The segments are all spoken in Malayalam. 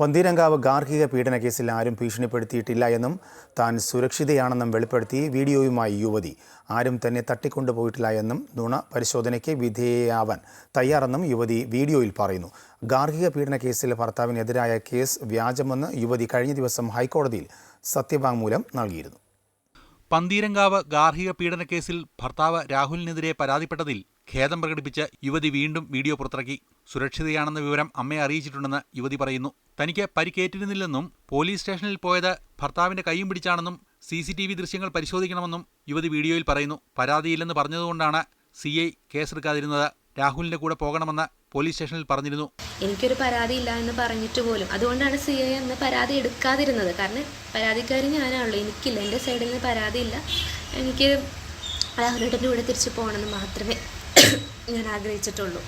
പന്തീരങ്കാവ് ഗാർഹിക പീഡന കേസിൽ ആരും ഭീഷണിപ്പെടുത്തിയിട്ടില്ല എന്നും താൻ സുരക്ഷിതയാണെന്നും വെളിപ്പെടുത്തി വീഡിയോയുമായി യുവതി. ആരും തന്നെ തട്ടിക്കൊണ്ടുപോയിട്ടില്ല എന്നും നുണ പരിശോധനയ്ക്ക് വിധേയയാവാൻ തയ്യാറെന്നും യുവതി വീഡിയോയിൽ പറയുന്നു. ഗാർഹിക പീഡന കേസിൽ ഭർത്താവിനെതിരായ കേസ് വ്യാജമെന്ന് യുവതി കഴിഞ്ഞ ദിവസം ഹൈക്കോടതിയിൽ സത്യവാങ്മൂലം നൽകിയിരുന്നു. പന്തീരങ്കാവ് ഗാർഹിക പീഡനക്കേസിൽ ഭർത്താവ് രാഹുലിനെതിരെ പരാതിപ്പെട്ടതിൽ ഖേദം പ്രകടിപ്പിച്ച് യുവതി വീണ്ടും വീഡിയോ പുറത്തിറക്കി. സുരക്ഷിതയാണെന്ന വിവരം അമ്മയെ അറിയിച്ചിട്ടുണ്ടെന്ന് യുവതി പറയുന്നു. തനിക്ക് പരിക്കേറ്റിരുന്നില്ലെന്നും പോലീസ് സ്റ്റേഷനിൽ പോയത് ഭർത്താവിന്റെ കൈയും പിടിച്ചാണെന്നും സി സി ടി വി ദൃശ്യങ്ങൾ പരിശോധിക്കണമെന്നും യുവതി വീഡിയോയിൽ പറയുന്നു. പരാതിയില്ലെന്ന് പറഞ്ഞതുകൊണ്ടാണ് സി ഐ കേസെടുക്കാതിരുന്നത്. രാഹുലിന്റെ കൂടെ പോകണമെന്ന് പോലീസ് സ്റ്റേഷനിൽ പറഞ്ഞിരുന്നു. എനിക്കൊരു പരാതി ഇല്ല എന്ന് പറഞ്ഞിട്ട് പോലും. അതുകൊണ്ടാണ് സി ഐ അന്ന് പരാതി എടുക്കാതിരുന്നത്. കാരണം പരാതിക്കാരി ഞാനാണല്ലോ. എനിക്കില്ല. എന്റെ സൈഡിൽ നിന്ന് പരാതിയില്ല എനിക്ക് രാഹുലേട്ടന്റെ കൂടെ തിരിച്ചു പോകണമെന്ന് മാത്രമേ ഞാൻ ആഗ്രഹിച്ചിട്ടുള്ളൂ.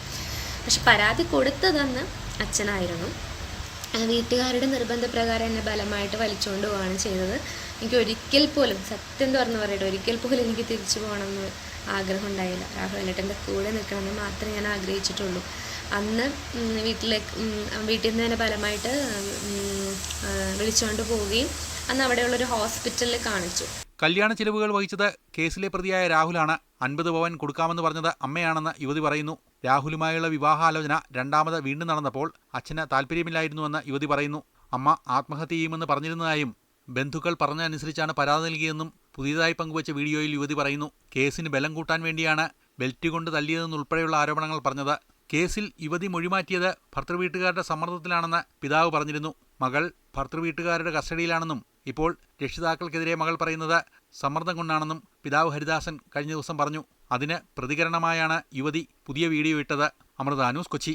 പക്ഷെ പരാതി കൊടുത്തതെന്ന് അച്ഛനായിരുന്നു. വീട്ടുകാരുടെ നിർബന്ധപ്രകാരം എന്നെ ബലമായിട്ട് വലിച്ചുകൊണ്ട് പോവുകയാണ് ചെയ്തത്. എനിക്ക് ഒരിക്കൽ പോലും സത്യം തുറന്ന് പറയട്ടെ ഒരിക്കൽ പോലും എനിക്ക് തിരിച്ചു പോകണമെന്ന് ആഗ്രഹം ഉണ്ടായില്ല. രാഹുലേട്ടന്റെ കൂടെ നിൽക്കണമെന്ന് മാത്രമേ ഞാൻ ആഗ്രഹിച്ചിട്ടുള്ളൂ. അന്ന് വീട്ടിലേക്ക് വീട്ടിൽ നിന്ന് തന്നെ ഫലമായിട്ട് വിളിച്ചുകൊണ്ട് പോവുകയും അന്ന് അവിടെയുള്ള ഒരു ഹോസ്പിറ്റലിൽ കാണിച്ചു. കല്യാണ ചിലവുകൾ വഹിച്ചത് കേസിലെ പ്രതിയായ രാഹുലാണ്. അൻപത് പവൻ കൊടുക്കാമെന്ന് പറഞ്ഞത് അമ്മയാണെന്ന് യുവതി പറയുന്നു. രാഹുലുമായുള്ള വിവാഹാലോചന രണ്ടാമത് വീണ്ടും നടന്നപ്പോൾ അച്ഛന് താല്പര്യമില്ലായിരുന്നുവെന്ന് യുവതി പറയുന്നു. അമ്മ ആത്മഹത്യ ചെയ്യുമെന്ന് പറഞ്ഞിരുന്നതായും ബന്ധുക്കൾ പറഞ്ഞതനുസരിച്ചാണ് പരാതി നൽകിയെന്നും പുതിയതായി പങ്കുവച്ച വീഡിയോയിൽ യുവതി പറയുന്നു. കേസിന് ബലം കൂട്ടാൻ വേണ്ടിയാണ് ബെൽറ്റ് കൊണ്ട് തല്ലിയതെന്നുൾപ്പെടെയുള്ള ആരോപണങ്ങൾ പറഞ്ഞത്. കേസിൽ യുവതി മൊഴിമാറ്റിയത് ഭർത്തൃവീട്ടുകാരുടെ സമ്മർദ്ദത്തിലാണെന്ന് പിതാവ് പറഞ്ഞിരുന്നു. മകൾ ഭർത്തൃവീട്ടുകാരുടെ കസ്റ്റഡിയിലാണെന്നും ഇപ്പോൾ രക്ഷിതാക്കൾക്കെതിരെ മകൾ പറയുന്നത് സമ്മർദ്ദം കൊണ്ടാണെന്നും പിതാവ് ഹരിദാസൻ കഴിഞ്ഞ ദിവസം പറഞ്ഞു. അതിന് പ്രതികരണമായാണ് യുവതി പുതിയ വീഡിയോ ഇട്ടത്. അമൃത ന്യൂസ് കൊച്ചി.